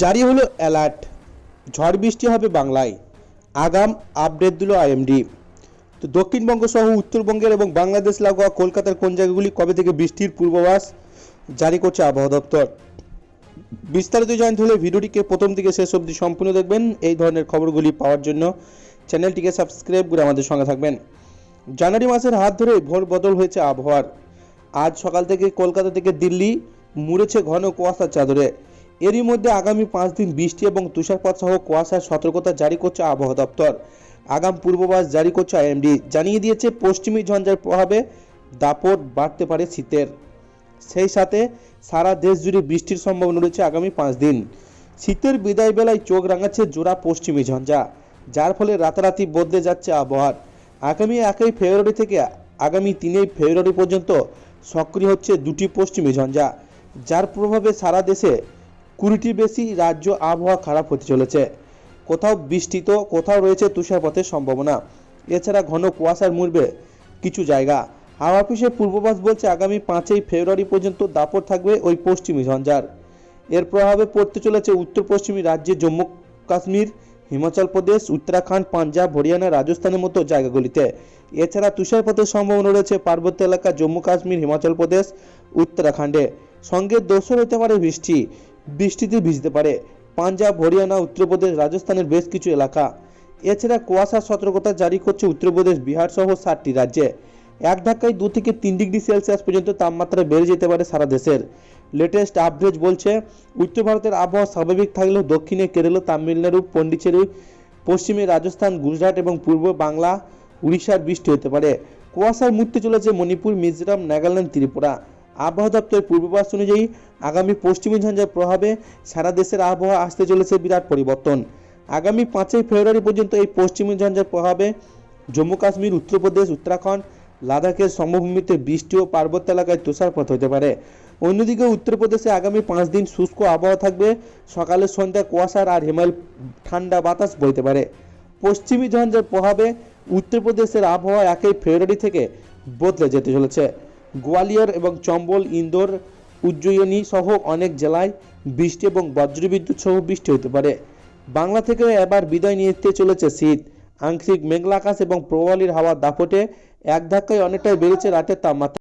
জারি হলো অ্যালার্ট। ঝড় বৃষ্টি হবে বাংলায়। আগাম আপডেট দিল আইএমডি। তো দক্ষিণবঙ্গ সহ উত্তরবঙ্গের এবং বাংলাদেশ লাগোয়া কলকাতার কোন জায়গাগুলি কবে থেকে বৃষ্টির পূর্বাভাস জারি করছে আবহাওয়া দপ্তর? বিস্তারিত জানতে হলে ভিডিওটিকে প্রথম থেকে শেষ অবধি সম্পূর্ণ দেখবেন। এই ধরনের খবরগুলি পাওয়ার জন্য চ্যানেলটিকে সাবস্ক্রাইব করে আমাদের সঙ্গে থাকবেন। জানুয়ারি মাসের হাত ধরে ভোর বদল হয়েছে আবহাওয়ার। আজ সকাল থেকে কলকাতা থেকে দিল্লি, মুড়েছে ঘন কুয়াশার চাদরে। এরই মধ্যে আগামী পাঁচ দিন বৃষ্টি এবং তুষারপাত সহ কুয়াশার সতর্কতা জারি করছে আবহাওয়া দপ্তর। আগাম পূর্বাভাস জারি করছে আইএমডি। জানিয়ে দিয়েছে, পশ্চিমী ঝঞ্ঝার প্রভাবে দাপট বাড়তে পারে শীতের। সেই সাথে সারা দেশ জুড়ে বৃষ্টির সম্ভাবনা রয়েছে আগামী পাঁচ দিন। শীতের বিদায় বেলায় চোখ রাঙাচ্ছে জোড়া পশ্চিমী ঝঞ্ঝা, যার ফলে রাতারাতি বদলে যাচ্ছে আবহাওয়ার। আগামী একই ফেব্রুয়ারি থেকে আগামী তিনই ফেব্রুয়ারি পর্যন্ত সক্রিয় হচ্ছে দুটি পশ্চিমী ঝঞ্ঝা, যার প্রভাবে সারা দেশে কুড়িটি বেশি রাজ্য আবহাওয়া খারাপ হতে চলেছে। কোথাও বৃষ্টি তো, কোথাও রয়েছে তুষারপাতের সম্ভাবনা। এছাড়া ঘন কুয়াশার মুড়বে কিছু জায়গা। হাওয়া অফিসের পূর্বাভাস বলছে আগামী পাঁচই ফেব্রুয়ারি পর্যন্ত দাপট থাকবে ওই পশ্চিমী ঝঞ্ঝার। এর প্রভাবে পড়তে চলেছে উত্তর পশ্চিমী রাজ্যে জম্মু কাশ্মীর হিমাচল প্রদেশ, উত্তরাখণ্ড, পাঞ্জাব, হরিয়ানা, রাজস্থানের মতো জায়গাগুলিতে। এছাড়া তুষারপাতের সম্ভাবনা রয়েছে পার্বত্য এলাকা জম্মু কাশ্মীর হিমাচল প্রদেশ, উত্তরাখণ্ডে। সঙ্গে দোষর হতে পারে বৃষ্টি। বৃষ্টিতে ভিজতে পারে। পাঞ্জাব, হরিয়ানা, উত্তরপ্রদেশ, রাজস্থানের বেশ কিছু এলাকা। এছাড়া কুয়াশার সতর্কতা জারি করছে উত্তরপ্রদেশ, বিহার সহ সাতটি রাজ্যে। এক ধাক্কায় দু থেকে তিন ডিগ্রি সেলসিয়াস পর্যন্ত তাপমাত্রা বেড়ে যেতে পারে সারা দেশের। লেটেস্ট আপডেট বলছে, উত্তর ভারতের আবহাওয়া স্বাভাবিক থাকলেও দক্ষিণে কেরল, তামিলনাড়ু, পন্ডিচেরি, পশ্চিমে রাজস্থান, গুজরাট এবং পূর্ব বাংলা, উড়িষ্যার বৃষ্টি হতে পারে। কুয়াশার মুক্তি চলেছে মণিপুর, মিজোরাম, নাগাল্যান্ড, ত্রিপুরা। আবহাওয়া দপ্তরের পূর্বাভাস অনুযায়ী আগামী পশ্চিমী ঝঞ্ঝার প্রভাবে সারা দেশের আবহাওয়া আসতে চলেছে বিরাট পরিবর্তন। আগামী পাঁচই ফেব্রুয়ারি পর্যন্ত এই পশ্চিমী ঝঞ্ঝার প্রভাবে জম্মু কাশ্মীর, উত্তরপ্রদেশ, উত্তরাখণ্ড, লাদাখের সমভূমিতে বৃষ্টি ও পার্বত্য এলাকায় তুষারপাত হতে পারে। অন্যদিকে উত্তরপ্রদেশে আগামী পাঁচ দিন শুষ্ক আবহাওয়া থাকবে। সকালে সন্ধ্যায় কুয়াশার আর হিমাল ঠান্ডা বাতাস বইতে পারে। পশ্চিমী ঝঞ্ঝার প্রভাবে উত্তরপ্রদেশের আবহাওয়া একই ফেব্রুয়ারি থেকে বদলে যেতে চলেছে। গোয়ালিয়র এবং চম্বল, ইন্দোর, উজ্জয়িনী সহ অনেক জেলায় বৃষ্টি এবং বজ্রবিদ্যুৎ সহ বৃষ্টি হতে পারে। বাংলা থেকে এবার বিদায় নিতে চলেছে শীত। আংশিক মেঘলা আকাশ এবং প্রবালীর হাওয়া দাপটে এক ধাক্কায় অনেকটাই বেড়েছে রাতের তাপমাত্রা।